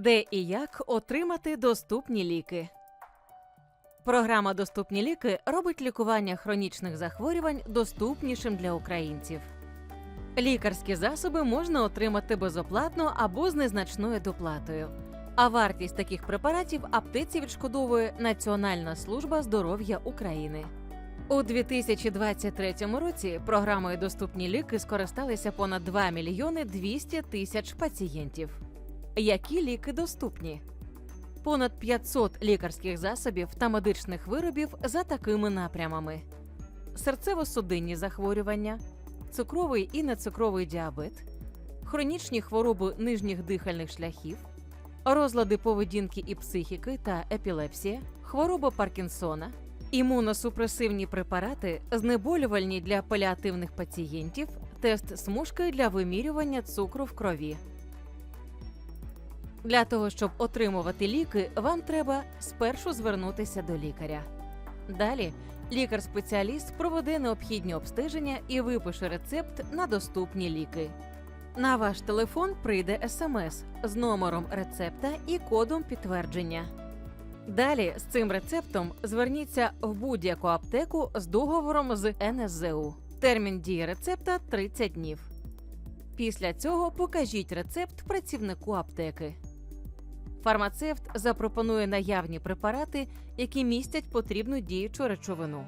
Де і як отримати доступні ліки. Програма Доступні ліки робить лікування хронічних захворювань доступнішим для українців. Лікарські засоби можна отримати безоплатно або з незначною доплатою. А вартість таких препаратів аптеці відшкодовує Національна служба здоров'я України. У 2023 році програмою Доступні ліки скористалися понад 2 мільйони 200 тисяч пацієнтів. Які ліки доступні? Понад 500 лікарських засобів та медичних виробів за такими напрямами: серцево-судинні захворювання, цукровий і нецукровий діабет, хронічні хвороби нижніх дихальних шляхів, розлади поведінки і психіки та епілепсія, хвороба Паркінсона, імуносупресивні препарати, знеболювальні для паліативних пацієнтів, тест смужки для вимірювання цукру в крові. Для того, щоб отримувати ліки, вам треба спершу звернутися до лікаря. Далі лікар-спеціаліст проведе необхідні обстеження і випише рецепт на доступні ліки. На ваш телефон прийде смс з номером рецепта і кодом підтвердження. Далі з цим рецептом зверніться в будь-яку аптеку з договором з НСЗУ. Термін дії рецепта 30 днів. Після цього покажіть рецепт працівнику аптеки. Фармацевт запропонує наявні препарати, які містять потрібну діючу речовину,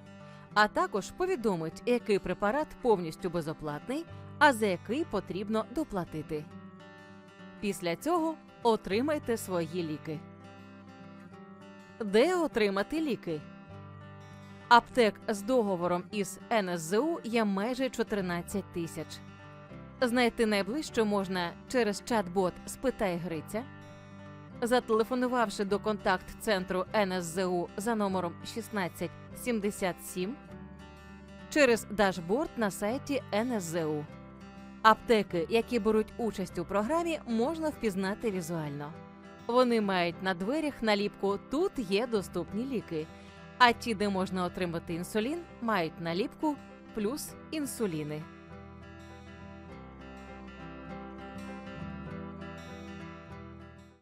а також повідомить, який препарат повністю безоплатний, а за який потрібно доплатити. Після цього отримайте свої ліки. Де отримати ліки? Аптек з договором із НСЗУ є майже 14 тисяч. Знайти найближче можна через чат-бот Спитай Гриця, зателефонувавши до контакт-центру НСЗУ за номером 1677 через дашборд на сайті НСЗУ. Аптеки, які беруть участь у програмі, можна впізнати візуально. Вони мають на дверях наліпку Тут є доступні ліки. А ті, де можна отримати інсулін, мають наліпку плюс інсуліни.